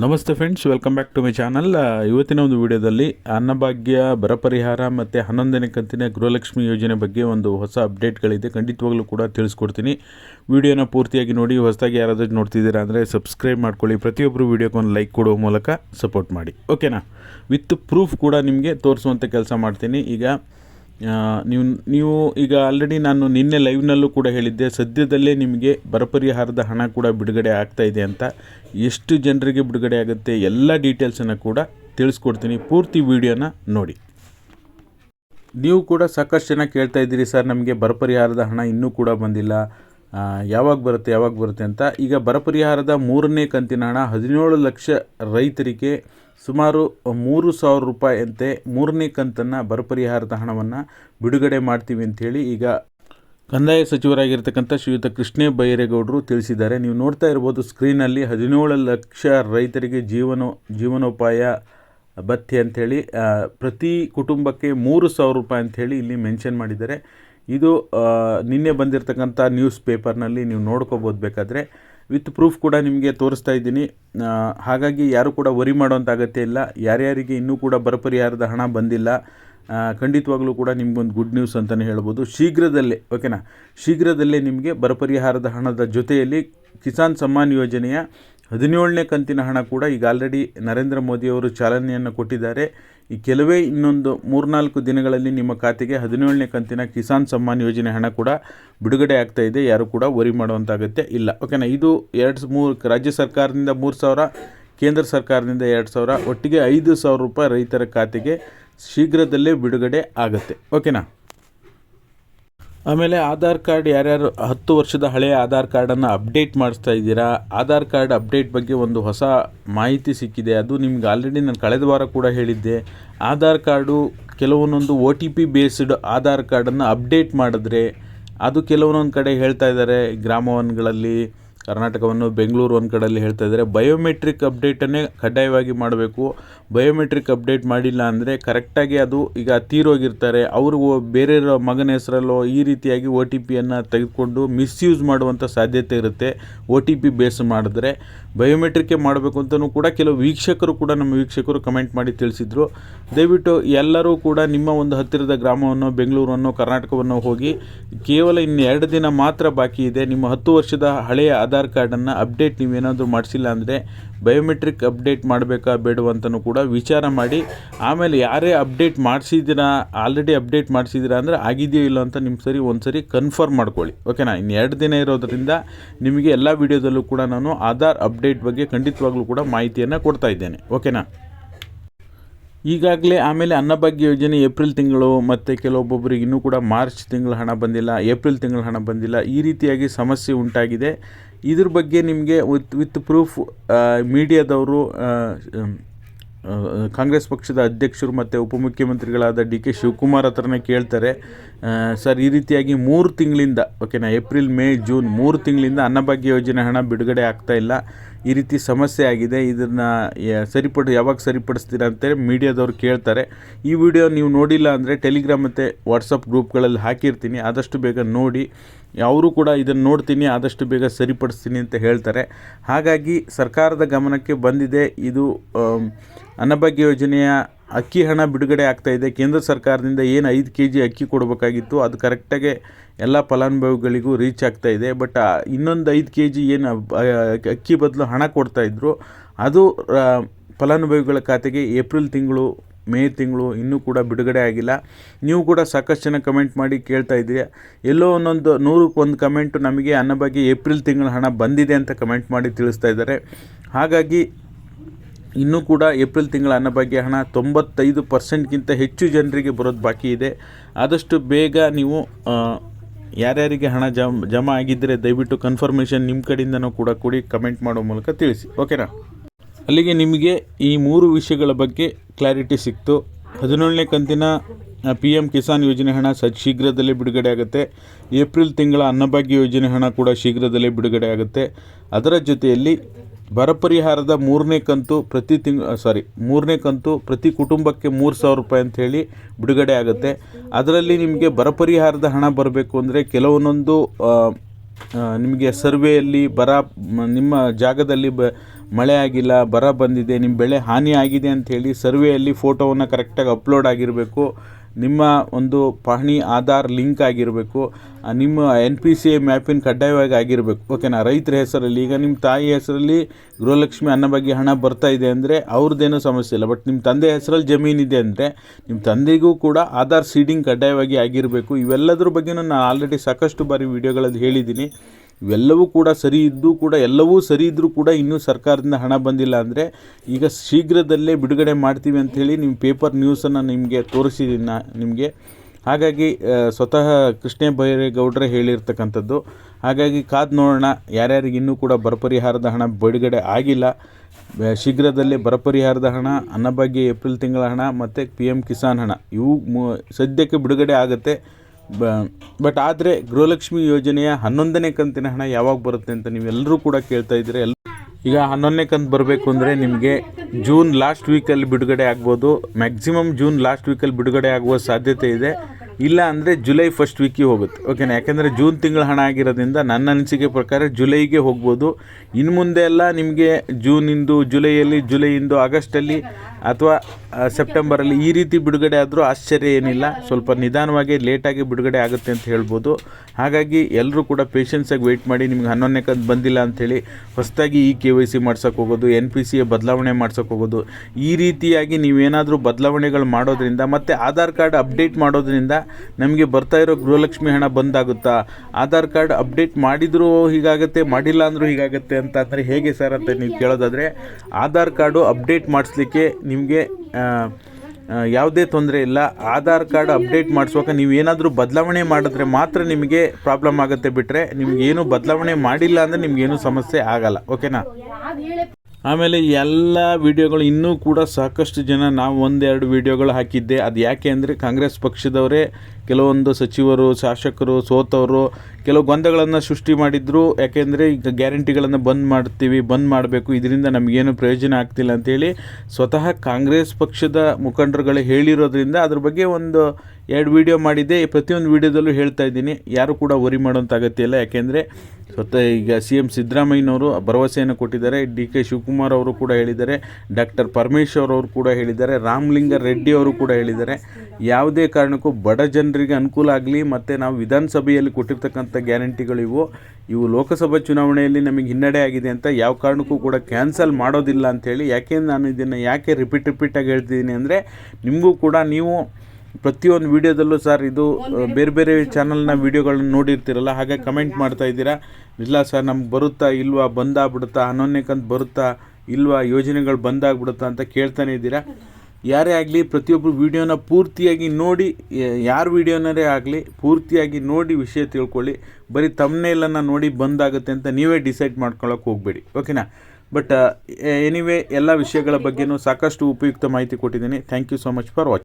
ನಮಸ್ತೆ friends welcome back to my channel ಇವತ್ತಿನ ಒಂದು ವಿಡಿಯೋದಲ್ಲಿ ಅನ್ನಭಾಗ್ಯ ಬರ ಪರಿಹಾರ ಮತ್ತು ಹನ್ನೊಂದನೇ ಕಂತಿನ ಗೃಹಲಕ್ಷ್ಮಿ ಯೋಜನೆ ಬಗ್ಗೆ ಒಂದು ಹೊಸ ಅಪ್ಡೇಟ್ಗಳಿದೆ ಖಂಡಿತವಾಗಲೂ ಕೂಡ ತಿಳಿಸ್ಕೊಡ್ತೀನಿ. ವಿಡಿಯೋನ ಪೂರ್ತಿಯಾಗಿ ನೋಡಿ, ಹೊಸದಾಗಿ ಯಾರಾದರೂ ನೋಡ್ತಿದ್ದೀರಾ ಅಂದರೆ ಸಬ್ಸ್ಕ್ರೈಬ್ ಮಾಡ್ಕೊಳ್ಳಿ. ಪ್ರತಿಯೊಬ್ಬರು ವಿಡಿಯೋಗೆ ಒಂದು ಲೈಕ್ ಕೊಡುವ ಮೂಲಕ ಸಪೋರ್ಟ್ ಮಾಡಿ. ಓಕೆನಾ ವಿತ್ ಪ್ರೂಫ್ ಕೂಡ ನಿಮಗೆ ತೋರಿಸುವಂಥ ಕೆಲಸ ಮಾಡ್ತೀನಿ. ಈಗ ನೀವು ನೀವು ಈಗ ಆಲ್ರೆಡಿ ನಾನು ನಿನ್ನೆ ಲೈವ್ನಲ್ಲೂ ಕೂಡ ಹೇಳಿದ್ದೆ, ಸದ್ಯದಲ್ಲೇ ನಿಮಗೆ ಬರ ಪರಿಹಾರದ ಹಣ ಕೂಡ ಬಿಡುಗಡೆ ಆಗ್ತಾ ಇದೆ ಅಂತ. ಎಷ್ಟು ಜನರಿಗೆ ಬಿಡುಗಡೆ ಆಗುತ್ತೆ ಎಲ್ಲ ಡೀಟೇಲ್ಸನ್ನು ಕೂಡ ತಿಳಿಸ್ಕೊಡ್ತೀನಿ. ಪೂರ್ತಿ ವಿಡಿಯೋನ ನೋಡಿ. ನೀವು ಕೂಡ ಸಾಕಷ್ಟು ಜನ ಕೇಳ್ತಾ ಇದ್ದೀರಿ, ಸರ್, ನಮಗೆ ಬರ ಪರಿಹಾರದ ಹಣ ಇನ್ನೂ ಕೂಡ ಬಂದಿಲ್ಲ. ಯಾವಾಗ ಬರುತ್ತೆ ಯಾವಾಗ ಬರುತ್ತೆ? ಅಂತ. ಈಗ ಬರ ಪರಿಹಾರದ ಮೂರನೇ ಕಂತಿನ ಹಣ ಹದಿನೇಳು ಲಕ್ಷ ರೈತರಿಗೆ ಸುಮಾರು ಮೂರು ಸಾವಿರ ರೂಪಾಯಿ ಅಂತೆ ಮೂರನೇ ಕಂತನ್ನು ಬರ ಪರಿಹಾರದ ಹಣವನ್ನು ಬಿಡುಗಡೆ ಮಾಡ್ತೀವಿ ಅಂಥೇಳಿ ಈಗ ಕಂದಾಯ ಸಚಿವರಾಗಿರ್ತಕ್ಕಂಥ ಶ್ರೀಯುತ ಕೃಷ್ಣೇ ಬೈರೇಗೌಡರು ತಿಳಿಸಿದ್ದಾರೆ. ನೀವು ನೋಡ್ತಾ ಇರ್ಬೋದು ಸ್ಕ್ರೀನಲ್ಲಿ ಹದಿನೇಳು ಲಕ್ಷ ರೈತರಿಗೆ ಜೀವನ, ಜೀವನೋಪಾಯ ಭತ್ಯೆ ಅಂಥೇಳಿ ಪ್ರತಿ ಕುಟುಂಬಕ್ಕೆ ಮೂರು ಸಾವಿರ ರೂಪಾಯಿ ಅಂಥೇಳಿ ಇಲ್ಲಿ ಮೆನ್ಷನ್ ಮಾಡಿದ್ದಾರೆ. ಇದು ನಿನ್ನೆ ಬಂದಿರತಕ್ಕಂಥ ನ್ಯೂಸ್ ಪೇಪರ್ನಲ್ಲಿ ನೀವು ನೋಡ್ಕೋಬೋದು ಬೇಕಾದರೆ. ವಿತ್ ಪ್ರೂಫ್ ಕೂಡ ನಿಮಗೆ ತೋರಿಸ್ತಾ ಇದ್ದೀನಿ. ಹಾಗಾಗಿ ಯಾರು ಕೂಡ ವರಿ ಮಾಡೋಂಥ ಅಗತ್ಯ ಇಲ್ಲ. ಯಾರ್ಯಾರಿಗೆ ಇನ್ನೂ ಕೂಡ ಬರ ಪರಿಹಾರದ ಹಣ ಬಂದಿಲ್ಲ ಖಂಡಿತವಾಗಲೂ ಕೂಡ ನಿಮಗೊಂದು ಗುಡ್ ನ್ಯೂಸ್ ಅಂತಲೇ ಹೇಳ್ಬೋದು. ಶೀಘ್ರದಲ್ಲೇ ಓಕೆನಾ ಶೀಘ್ರದಲ್ಲೇ ನಿಮಗೆ ಬರ ಪರಿಹಾರದ ಹಣದ ಜೊತೆಯಲ್ಲಿ ಕಿಸಾನ್ ಸಮ್ಮಾನ್ ಯೋಜನೆಯ ಹದಿನೇಳನೇ ಕಂತಿನ ಹಣ ಕೂಡ ಈಗ ಆಲ್ರೆಡಿ ನರೇಂದ್ರ ಮೋದಿಯವರು ಚಾಲನೆಯನ್ನು ಕೊಟ್ಟಿದ್ದಾರೆ. ಈ ಕೆಲವೇ ಇನ್ನೊಂದು ಮೂರ್ನಾಲ್ಕು ದಿನಗಳಲ್ಲಿ ನಿಮ್ಮ ಖಾತೆಗೆ ಹದಿನೇಳನೇ ಕಂತಿನ ಕಿಸಾನ್ ಸಮ್ಮಾನ್ ಯೋಜನೆ ಹಣ ಕೂಡ ಬಿಡುಗಡೆ ಆಗ್ತಾ ಇದೆ. ಯಾರು ಕೂಡ ವರಿ ಮಾಡುವಂಥ ಅಗತ್ಯ ಇಲ್ಲ ಓಕೆನಾ ಇದು ಎರಡು ಮೂರು ರಾಜ್ಯ ಸರ್ಕಾರದಿಂದ ಮೂರು ಸಾವಿರ, ಕೇಂದ್ರ ಸರ್ಕಾರದಿಂದ ಎರಡು ಸಾವಿರ, ಒಟ್ಟಿಗೆ ಐದು ಸಾವಿರ ರೂಪಾಯಿ ರೈತರ ಖಾತೆಗೆ ಶೀಘ್ರದಲ್ಲೇ ಬಿಡುಗಡೆ ಆಗುತ್ತೆ. ಓಕೆನಾ ಆಮೇಲೆ ಆಧಾರ್ ಕಾರ್ಡ್ ಯಾರ್ಯಾರು ಹತ್ತು ವರ್ಷದ ಹಳೆಯ ಆಧಾರ್ ಕಾರ್ಡನ್ನು ಅಪ್ಡೇಟ್ ಮಾಡಿಸ್ತಾ ಇದ್ದೀರಾ? ಆಧಾರ್ ಕಾರ್ಡ್ ಅಪ್ಡೇಟ್ ಬಗ್ಗೆ ಒಂದು ಹೊಸ ಮಾಹಿತಿ ಸಿಕ್ಕಿದೆ. ಅದು ನಿಮ್ಗೆ ಆಲ್ರೆಡಿ ನಾನು ಕಳೆದ ವಾರ ಕೂಡ ಹೇಳಿದ್ದೆ. Aadhaar card ಕೆಲವೊಂದೊಂದು O T P based Aadhaar ಕಾರ್ಡನ್ನು ಅಪ್ಡೇಟ್ ಮಾಡಿದ್ರೆ ಅದು ಕೆಲವೊಂದೊಂದು ಕಡೆ ಹೇಳ್ತಾ ಇದ್ದಾರೆ ಗ್ರಾಮವನ್ಗಳಲ್ಲಿ. ಕರ್ನಾಟಕವನ್ನು ಬೆಂಗಳೂರು ಒಂದು ಕಡೆಯಲ್ಲಿ ಹೇಳ್ತಾ ಇದ್ದಾರೆ ಬಯೋಮೆಟ್ರಿಕ್ ಅಪ್ಡೇಟನ್ನೇ ಕಡ್ಡಾಯವಾಗಿ ಮಾಡಬೇಕು. ಬಯೋಮೆಟ್ರಿಕ್ ಅಪ್ಡೇಟ್ ಮಾಡಿಲ್ಲ ಅಂದರೆ ಕರೆಕ್ಟಾಗಿ ಅದು ಈಗ ತೀರೋಗಿರ್ತಾರೆ. ಅವರು ಬೇರೆ ಮಗನ ಹೆಸರಲ್ಲೋ ಈ ರೀತಿಯಾಗಿ ಒ ಟಿ ಪಿಯನ್ನು ತೆಗೆದುಕೊಂಡು ಮಿಸ್ಯೂಸ್ ಮಾಡುವಂಥ ಸಾಧ್ಯತೆ ಇರುತ್ತೆ. ಒ ಟಿ ಪಿ ಬೇಸ್ ಮಾಡಿದ್ರೆ ಬಯೋಮೆಟ್ರಿಕ್ಕೇ ಮಾಡಬೇಕು ಅಂತಲೂ ಕೂಡ ಕೆಲವು ವೀಕ್ಷಕರು ಕೂಡ ನಮ್ಮ ವೀಕ್ಷಕರು ಕಮೆಂಟ್ ಮಾಡಿ ತಿಳಿಸಿದರು. ದಯವಿಟ್ಟು ಎಲ್ಲರೂ ಕೂಡ ನಿಮ್ಮ ಒಂದು ಹತ್ತಿರದ ಗ್ರಾಮವನ್ನು, ಬೆಂಗಳೂರನ್ನು, ಕರ್ನಾಟಕವನ್ನು ಹೋಗಿ ಕೇವಲ ಇನ್ನೆರಡು ದಿನ ಮಾತ್ರ ಬಾಕಿ ಇದೆ. ನಿಮ್ಮ ಹತ್ತು ವರ್ಷದ ಹಳೆಯ ಆಧಾರ್ ಕಾರ್ಡನ್ನು ಅಪ್ಡೇಟ್ ನೀವೇನಾದರೂ ಮಾಡಿಸಿಲ್ಲ ಅಂದರೆ ಬಯೋಮೆಟ್ರಿಕ್ ಅಪ್ಡೇಟ್ ಮಾಡಬೇಕಾ ಬೇಡವಂತನೂ ಕೂಡ ವಿಚಾರ ಮಾಡಿ, ಆಮೇಲೆ ಯಾರೇ ಅಪ್ಡೇಟ್ ಮಾಡಿಸಿದ್ದೀರಾ, ಆಲ್ರೆಡಿ ಅಪ್ಡೇಟ್ ಮಾಡಿಸಿದ್ದೀರಾ ಅಂದರೆ ಆಗಿದೆಯೋ ಇಲ್ಲ ಅಂತ ನಿಮ್ಮ ಸರಿ ಒಂದು ಸರಿ ಕನ್ಫರ್ಮ್ ಮಾಡ್ಕೊಳ್ಳಿ. ಓಕೆನಾ? ಇನ್ನು ಎರಡು ದಿನ ಇರೋದರಿಂದ ನಿಮಗೆ ಎಲ್ಲ ವಿಡಿಯೋದಲ್ಲೂ ಕೂಡ ನಾನು ಆಧಾರ್ ಅಪ್ಡೇಟ್ ಬಗ್ಗೆ ಖಂಡಿತವಾಗ್ಲೂ ಕೂಡ ಮಾಹಿತಿಯನ್ನು ಕೊಡ್ತಾ ಇದ್ದೇನೆ. ಓಕೆನಾ? ಈಗಾಗಲೇ ಆಮೇಲೆ ಅನ್ನಭಾಗ್ಯ ಯೋಜನೆ ಏಪ್ರಿಲ್ ತಿಂಗಳು ಮತ್ತು ಕೆಲವೊಬ್ಬೊಬ್ಬರಿಗೆ ಇನ್ನೂ ಕೂಡ ಮಾರ್ಚ್ ತಿಂಗಳ ಹಣ ಬಂದಿಲ್ಲ, ಏಪ್ರಿಲ್ ತಿಂಗಳ ಹಣ ಬಂದಿಲ್ಲ, ಈ ರೀತಿಯಾಗಿ ಸಮಸ್ಯೆ ಉಂಟಾಗಿದೆ. ಇದ್ರ ಬಗ್ಗೆ ನಿಮಗೆ ವಿತ್ ವಿತ್ ಪ್ರೂಫ್ ಮೀಡಿಯಾದವರು ಕಾಂಗ್ರೆಸ್ ಪಕ್ಷದ ಅಧ್ಯಕ್ಷರು ಮತ್ತು ಉಪಮುಖ್ಯಮಂತ್ರಿಗಳಾದ ಡಿ ಕೆ ಶಿವಕುಮಾರ್ ಹತ್ರನೇ ಕೇಳ್ತಾರೆ. ಸರ್, ಈ ರೀತಿಯಾಗಿ ಮೂರು ತಿಂಗಳಿಂದ, ಓಕೆನಾ, ಏಪ್ರಿಲ್, ಮೇ, ಜೂನ್, ಮೂರು ತಿಂಗಳಿಂದ ಅನ್ನಭಾಗ್ಯ ಯೋಜನೆ ಹಣ ಬಿಡುಗಡೆ ಆಗ್ತಾ ಇಲ್ಲ. ಈ ರೀತಿ ಸಮಸ್ಯೆ ಆಗಿದೆ, ಇದನ್ನು ಸರಿಪಡಿ, ಯಾವಾಗ ಸರಿಪಡಿಸ್ತೀರಾ ಅಂತೇಳಿ ಮೀಡಿಯಾದವ್ರು ಕೇಳ್ತಾರೆ. ಈ ವಿಡಿಯೋ ನೀವು ನೋಡಿಲ್ಲ ಅಂದರೆ ಟೆಲಿಗ್ರಾಮ್ ಮತ್ತು ವಾಟ್ಸಪ್ ಗ್ರೂಪ್ಗಳಲ್ಲಿ ಹಾಕಿರ್ತೀನಿ, ಆದಷ್ಟು ಬೇಗ ನೋಡಿ. ಅವರು ಕೂಡ ಇದನ್ನು ನೋಡ್ತೀನಿ, ಆದಷ್ಟು ಬೇಗ ಸರಿಪಡಿಸ್ತೀನಿ ಅಂತ ಹೇಳ್ತಾರೆ. ಹಾಗಾಗಿ ಸರ್ಕಾರದ ಗಮನಕ್ಕೆ ಬಂದಿದೆ, ಇದು ಅನ್ನಭಾಗ್ಯ ಯೋಜನೆಯ ಅಕ್ಕಿ ಹಣ ಬಿಡುಗಡೆ ಆಗ್ತಾ ಇದೆ. ಕೇಂದ್ರ ಸರ್ಕಾರದಿಂದ ಏನು ಐದು ಕೆ ಜಿ ಅಕ್ಕಿ ಕೊಡಬೇಕಾಗಿತ್ತು, ಅದು ಕರೆಕ್ಟಾಗಿ ಎಲ್ಲ ಫಲಾನುಭವಿಗಳಿಗೂ ರೀಚ್ ಆಗ್ತಾ ಇದೆ. ಬಟ್ ಇನ್ನೊಂದು ಐದು ಕೆ ಜಿ ಏನು ಅಕ್ಕಿ ಬದಲು ಹಣ ಕೊಡ್ತಾ ಇದ್ರು, ಅದು ಫಲಾನುಭವಿಗಳ ಖಾತೆಗೆ ಏಪ್ರಿಲ್ ತಿಂಗಳು, ಮೇ ತಿಂಗಳು ಇನ್ನೂ ಕೂಡ ಬಿಡುಗಡೆ ಆಗಿಲ್ಲ. ನೀವು ಕೂಡ ಸಾಕಷ್ಟು ಜನ ಕಮೆಂಟ್ ಮಾಡಿ ಕೇಳ್ತಾ ಇದ್ದೀರಿ ಎಲ್ಲೋ ಒಂದೊಂದು ನೂರಕ್ಕೆ ಒಂದು ಕಮೆಂಟು ನಮಗೆ ಅನ್ನಭಾಗ್ಯ ಏಪ್ರಿಲ್ ತಿಂಗಳ ಹಣ ಬಂದಿದೆ ಅಂತ ಕಮೆಂಟ್ ಮಾಡಿ ತಿಳಿಸ್ತಾ ಇದ್ದಾರೆ. ಹಾಗಾಗಿ ಇನ್ನೂ ಕೂಡ ಏಪ್ರಿಲ್ ತಿಂಗಳ ಅನ್ನಭಾಗ್ಯ ಹಣ ತೊಂಬತ್ತೈದು ಪರ್ಸೆಂಟ್ಗಿಂತ ಹೆಚ್ಚು ಜನರಿಗೆ ಬರೋದು ಬಾಕಿ ಇದೆ. ಆದಷ್ಟು ಬೇಗ ನೀವು ಯಾರ್ಯಾರಿಗೆ ಹಣ ಜಮ, ಜಮಾ ಆಗಿದ್ದರೆ ದಯವಿಟ್ಟು ಕನ್ಫರ್ಮೇಷನ್ ನಿಮ್ಮ ಕಡೆಯಿಂದನೂ ಕೂಡ ಕೊಡಿ, ಕಮೆಂಟ್ ಮಾಡೋ ಮೂಲಕ ತಿಳಿಸಿ. ಓಕೆನಾ? ಅಲ್ಲಿಗೆ ನಿಮಗೆ ಈ ಮೂರು ವಿಷಯಗಳ ಬಗ್ಗೆ ಕ್ಲಾರಿಟಿ ಸಿಕ್ತು. ಹದಿನೇಳನೇ ಕಂತಿನ ಪಿ ಎಂ ಕಿಸಾನ್ ಯೋಜನೆ ಹಣ ಸ ಶೀಘ್ರದಲ್ಲೇ ಬಿಡುಗಡೆ ಆಗುತ್ತೆ. ಏಪ್ರಿಲ್ ತಿಂಗಳ ಅನ್ನಭಾಗ್ಯ ಯೋಜನೆ ಹಣ ಕೂಡ ಶೀಘ್ರದಲ್ಲೇ ಬಿಡುಗಡೆ ಆಗುತ್ತೆ. ಅದರ ಜೊತೆಯಲ್ಲಿ ಬರ ಪರಿಹಾರದ ಮೂರನೇ ಕಂತು ಪ್ರತಿ ತಿಂಗ್ ಸಾರಿ ಮೂರನೇ ಕಂತು ಪ್ರತಿ ಕುಟುಂಬಕ್ಕೆ ಮೂರು ಸಾವಿರ ರೂಪಾಯಿ ಅಂತ ಹೇಳಿ ಬಿಡುಗಡೆ ಆಗುತ್ತೆ. ಅದರಲ್ಲಿ ನಿಮಗೆ ಬರ ಪರಿಹಾರದ ಹಣ ಬರಬೇಕು ಅಂದರೆ ಕೆಲವೊಂದೊಂದು ನಿಮಗೆ ಸರ್ವೆಯಲ್ಲಿ ಬರ, ನಿಮ್ಮ ಜಾಗದಲ್ಲಿ ಬ, ಮಳೆ ಆಗಿಲ್ಲ, ಬರ ಬಂದಿದೆ ನಿಮ್ಮ ಬೆಳೆ ಹಾನಿ ಆಗಿದೆ ಅಂಥೇಳಿ ಸರ್ವೆಯಲ್ಲಿ ಫೋಟೋವನ್ನು ಕರೆಕ್ಟಾಗಿ ಅಪ್ಲೋಡ್ ಆಗಿರಬೇಕು. ನಿಮ್ಮ ಒಂದು ಪಹಣಿ ಆಧಾರ್ ಲಿಂಕ್ ಆಗಿರಬೇಕು ನಿಮ್ಮ ಎನ್ ಪಿ ಸಿ ಎ ಮ್ಯಾಪಿನ ಕಡ್ಡಾಯವಾಗಿ ಆಗಿರಬೇಕು. ಓಕೆನಾ? ರೈತರ ಹೆಸರಲ್ಲಿ, ಈಗ ನಿಮ್ಮ ತಾಯಿ ಹೆಸರಲ್ಲಿ ಗೃಹಲಕ್ಷ್ಮಿ ಬಗ್ಗೆ ಹಣ ಬರ್ತಾ ಇದೆ ಅಂದರೆ ಅವ್ರದ್ದೇನೂ ಸಮಸ್ಯೆ ಇಲ್ಲ. ಬಟ್ ನಿಮ್ಮ ತಂದೆ ಹೆಸರಲ್ಲಿ ಜಮೀನಿದೆ ಅಂದರೆ ನಿಮ್ಮ ತಂದೆಗೂ ಕೂಡ ಆಧಾರ್ ಸೀಡಿಂಗ್ ಕಡ್ಡಾಯವಾಗಿ ಆಗಿರಬೇಕು. ಇವೆಲ್ಲದರ ಬಗ್ಗೆ ನಾನು ಆಲ್ರೆಡಿ ಸಾಕಷ್ಟು ಬಾರಿ ವಿಡಿಯೋಗಳಲ್ಲಿ ಹೇಳಿದ್ದೀನಿ. ಇವೆಲ್ಲವೂ ಕೂಡ ಸರಿ ಇದ್ದು ಕೂಡ, ಎಲ್ಲವೂ ಸರಿ ಇದ್ದರೂ ಕೂಡ ಇನ್ನೂ ಸರ್ಕಾರದಿಂದ ಹಣ ಬಂದಿಲ್ಲ ಅಂದರೆ ಈಗ ಶೀಘ್ರದಲ್ಲೇ ಬಿಡುಗಡೆ ಮಾಡ್ತೀವಿ ಅಂಥೇಳಿ ನಿಮ್ಮ ಪೇಪರ್ ನ್ಯೂಸನ್ನು ನಿಮಗೆ ತೋರಿಸಿದ್ದೀನಿ ನಾ ನಿಮಗೆ. ಹಾಗಾಗಿ ಸ್ವತಃ ಕೃಷ್ಣ ಬೈರೇಗೌಡರೇ ಹೇಳಿರ್ತಕ್ಕಂಥದ್ದು. ಹಾಗಾಗಿ ಕಾದು ನೋಡೋಣ, ಯಾರ್ಯಾರಿಗೆ ಇನ್ನೂ ಕೂಡ ಬರ ಪರಿಹಾರದ ಹಣ ಬಿಡುಗಡೆ ಆಗಿಲ್ಲ. ಶೀಘ್ರದಲ್ಲೇ ಬರ ಪರಿಹಾರದ ಹಣ, ಅನ್ನಭಾಗ್ಯ ಏಪ್ರಿಲ್ ತಿಂಗಳ ಹಣ ಮತ್ತು ಪಿ ಎಂ ಕಿಸಾನ್ ಹಣ, ಇವು ಸದ್ಯಕ್ಕೆ ಬಿಡುಗಡೆ ಆಗುತ್ತೆ. ಬ, ಬಟ್ ಆದರೆ ಗೃಹಲಕ್ಷ್ಮಿ ಯೋಜನೆಯ ಹನ್ನೊಂದನೇ ಕಂತಿನ ಹಣ ಯಾವಾಗ ಬರುತ್ತೆ ಅಂತ ನೀವೆಲ್ಲರೂ ಕೂಡ ಕೇಳ್ತಾ ಇದ್ದೀರ. ಎಲ್ಲ ಈಗ ಹನ್ನೊಂದನೇ ಕಂತು ಬರಬೇಕು ಅಂದರೆ ನಿಮಗೆ ಜೂನ್ ಲಾಸ್ಟ್ ವೀಕಲ್ಲಿ ಬಿಡುಗಡೆ ಆಗ್ಬೋದು. ಮ್ಯಾಕ್ಸಿಮಮ್ ಜೂನ್ ಲಾಸ್ಟ್ ವೀಕಲ್ಲಿ ಬಿಡುಗಡೆ ಆಗುವ ಸಾಧ್ಯತೆ ಇದೆ. ಇಲ್ಲ ಅಂದರೆ ಜುಲೈ ಫಸ್ಟ್ ವೀಕಿಗೆ ಹೋಗುತ್ತೆ. ಓಕೆನಾ ಯಾಕೆಂದರೆ ಜೂನ್ ತಿಂಗಳ ಹಣ ಆಗಿರೋದ್ರಿಂದ ನನ್ನ ಅನಿಸಿಕೆ ಪ್ರಕಾರ ಜುಲೈಗೆ ಹೋಗ್ಬೋದು. ಇನ್ನು ಮುಂದೆ ಎಲ್ಲ ನಿಮಗೆ ಜೂನಿಂದು, ಜುಲೈಯಲ್ಲಿ, ಜುಲೈಯಿಂದ ಆಗಸ್ಟಲ್ಲಿ ಅಥವಾ ಸೆಪ್ಟೆಂಬರಲ್ಲಿ ಈ ರೀತಿ ಬಿಡುಗಡೆ ಆದರೂ ಆಶ್ಚರ್ಯ ಏನಿಲ್ಲ. ಸ್ವಲ್ಪ ನಿಧಾನವಾಗಿ ಲೇಟಾಗಿ ಬಿಡುಗಡೆ ಆಗುತ್ತೆ ಅಂತ ಹೇಳ್ಬೋದು. ಹಾಗಾಗಿ ಎಲ್ಲರೂ ಕೂಡ ಪೇಷನ್ಸಾಗಿ ವೆಯ್ಟ್ ಮಾಡಿ, ನಿಮ್ಗೆ ಹನ್ನೊಂದನೇ ಕಂತು ಬಂದಿಲ್ಲ ಅಂಥೇಳಿ ಹೊಸದಾಗಿ ಈ ಕೆ ವೈ ಸಿ ಮಾಡ್ಸೋಕೆ ಹೋಗೋದು, ಎನ್ ಪಿ ಸಿಯ ಬದಲಾವಣೆ ಮಾಡ್ಸೋಕೆ ಹೋಗೋದು, ಈ ರೀತಿಯಾಗಿ ನೀವೇನಾದರೂ ಬದಲಾವಣೆಗಳು ಮಾಡೋದ್ರಿಂದ ಮತ್ತು ಆಧಾರ್ ಕಾರ್ಡ್ ಅಪ್ಡೇಟ್ ಮಾಡೋದ್ರಿಂದ ನಮಗೆ ಬರ್ತಾ ಇರೋ ಗೃಹಲಕ್ಷ್ಮಿ ಹಣ ಬಂದಾಗುತ್ತಾ? ಆಧಾರ್ ಕಾರ್ಡ್ ಅಪ್ಡೇಟ್ ಮಾಡಿದರೂ ಹೀಗಾಗುತ್ತೆ, ಮಾಡಿಲ್ಲ ಅಂದರೂ ಹೀಗಾಗುತ್ತೆ ಅಂತ ಅಂದರೆ ಹೇಗೆ ಸರ್ ಅಂತ ನೀವು ಕೇಳೋದಾದರೆ, ಆಧಾರ್ ಕಾರ್ಡು ಅಪ್ಡೇಟ್ ಮಾಡಿಸ್ಲಿಕ್ಕೆ ನಿಮಗೆ ಯಾವುದೇ ತೊಂದರೆ ಇಲ್ಲ. ಆಧಾರ್ ಕಾರ್ಡ್ ಅಪ್ಡೇಟ್ ಮಾಡಿಸುವಾಗ ನೀವು ಏನಾದರೂ ಬದಲಾವಣೆ ಮಾಡಿದ್ರೆ ಮಾತ್ರ ನಿಮಗೆ ಪ್ರಾಬ್ಲಮ್ ಆಗುತ್ತೆ ಬಿಟ್ಟರೆ ನಿಮಗೇನು ಬದಲಾವಣೆ ಮಾಡಿಲ್ಲ ಅಂದರೆ ನಿಮ್ಗೇನು ಸಮಸ್ಯೆ ಆಗಲ್ಲ. ಓಕೆನಾ? ಆಮೇಲೆ ಎಲ್ಲ ವಿಡಿಯೋಗಳು ಇನ್ನೂ ಕೂಡ ಸಾಕಷ್ಟು ಜನ ನಾವು ಒಂದೆರಡು ವಿಡಿಯೋಗಳು ಹಾಕಿದ್ದೆ. ಅದು ಯಾಕೆ ಅಂದರೆ ಕಾಂಗ್ರೆಸ್ ಪಕ್ಷದವರೇ ಕೆಲವೊಂದು ಸಚಿವರು, ಶಾಸಕರು, ಸೋತವರು ಕೆಲವು ಗೊಂದಗಳನ್ನು ಸೃಷ್ಟಿ ಮಾಡಿದ್ರು. ಯಾಕೆಂದರೆ ಈಗ ಗ್ಯಾರಂಟಿಗಳನ್ನು ಬಂದ್ ಮಾಡ್ತೀವಿ, ಬಂದ್ ಮಾಡಬೇಕು. ಇದರಿಂದ ನಮಗೇನು ಪ್ರಯೋಜನ ಆಗ್ತಿಲ್ಲ ಅಂತೇಳಿ ಸ್ವತಃ ಕಾಂಗ್ರೆಸ್ ಪಕ್ಷದ ಮುಖಂಡರುಗಳೇ ಹೇಳಿರೋದ್ರಿಂದ ಅದ್ರ ಬಗ್ಗೆ ಒಂದು ಎರಡು ವಿಡಿಯೋ ಮಾಡಿದ್ದೆ. ಪ್ರತಿಯೊಂದು ವಿಡಿಯೋದಲ್ಲೂ ಹೇಳ್ತಾ ಇದ್ದೀನಿ. ಯಾರು ಕೂಡ ವರಿ ಮಾಡೋಂಥ ಅಗತ್ಯ ಇಲ್ಲ ಯಾಕೆಂದರೆ ಸ್ವತಃ ಈಗ ಸಿ ಎಂ ಸಿದ್ದರಾಮಯ್ಯನವರು ಭರವಸೆಯನ್ನು ಕೊಟ್ಟಿದ್ದಾರೆ. ಡಿ ಕೆ ಶಿವಕುಮಾರ್ ಅವರು ಕೂಡ ಹೇಳಿದ್ದಾರೆ. ಡಾಕ್ಟರ್ ಪರಮೇಶ್ವರ್ ಅವರು ಕೂಡ ಹೇಳಿದ್ದಾರೆ. ರಾಮಲಿಂಗ ರೆಡ್ಡಿ ಅವರು ಕೂಡ ಹೇಳಿದ್ದಾರೆ. ಯಾವುದೇ ಕಾರಣಕ್ಕೂ ಬಡ ಜನರಿಗೆ ಅನುಕೂಲ ಆಗಲಿ ಮತ್ತು ನಾವು ವಿಧಾನಸಭೆಯಲ್ಲಿ ಕೊಟ್ಟಿರ್ತಕ್ಕಂಥ ಗ್ಯಾರಂಟಿಗಳು ಇವು ಇವು ಲೋಕಸಭಾ ಚುನಾವಣೆಯಲ್ಲಿ ನಮಗೆ ಹಿನ್ನಡೆ ಆಗಿದೆ ಅಂತ ಯಾವ ಕಾರಣಕ್ಕೂ ಕೂಡ ಕ್ಯಾನ್ಸಲ್ ಮಾಡೋದಿಲ್ಲ ಅಂಥೇಳಿ ಯಾಕೆ ನಾನು ಇದನ್ನು ಯಾಕೆ ರಿಪೀಟ್ ರಿಪೀಟಾಗಿ ಹೇಳ್ತಿದ್ದೀನಿ ಅಂದರೆ ನಿಮಗೂ ಕೂಡ ನೀವು ಪ್ರತಿಯೊಂದು ವಿಡಿಯೋದಲ್ಲೂ ಸರ್ ಇದು ಬೇರೆ ಬೇರೆ ಚಾನಲ್ನ ವೀಡಿಯೋಗಳನ್ನ ನೋಡಿರ್ತೀರಲ್ಲ ಹಾಗೆ ಕಮೆಂಟ್ ಮಾಡ್ತಾ ಇದ್ದೀರಾ? ಇಲ್ಲ ಸರ್ ನಮ್ಗೆ ಬರುತ್ತಾ ಇಲ್ವಾ ಬಂದಾಗ್ಬಿಡುತ್ತಾ ಹನ್ನೊಂದನೇ ಕಂತು ಬರುತ್ತಾ ಇಲ್ವಾ ಯೋಜನೆಗಳು ಬಂದಾಗ್ಬಿಡುತ್ತಾ ಅಂತ ಕೇಳ್ತಾನೆ ಇದ್ದೀರಾ? ಯಾರೇ ಆಗಲಿ ಪ್ರತಿಯೊಬ್ಬರು ವಿಡಿಯೋನ ಪೂರ್ತಿಯಾಗಿ ನೋಡಿ ಯಾರ ವಿಡಿಯೋನರೇ ಆಗಲಿ, ಪೂರ್ತಿಯಾಗಿ ನೋಡಿ ವಿಷಯ ತಿಳ್ಕೊಳ್ಳಿ. ಬರೀ ತಮ್ಮನೇಲನ್ನು ನೋಡಿ ಬಂದಾಗುತ್ತೆ ಅಂತ ನೀವೇ ಡಿಸೈಡ್ ಮಾಡ್ಕೊಳ್ಳೋಕೆ ಹೋಗಬೇಡಿ. ಓಕೆನಾ? ಬಟ್ ಎನಿವೇ ಎಲ್ಲ ವಿಷಯಗಳ ಬಗ್ಗೆನೂ ಸಾಕಷ್ಟು ಉಪಯುಕ್ತ ಮಾಹಿತಿ ಕೊಟ್ಟಿದ್ದೀನಿ. Thank you so much for watching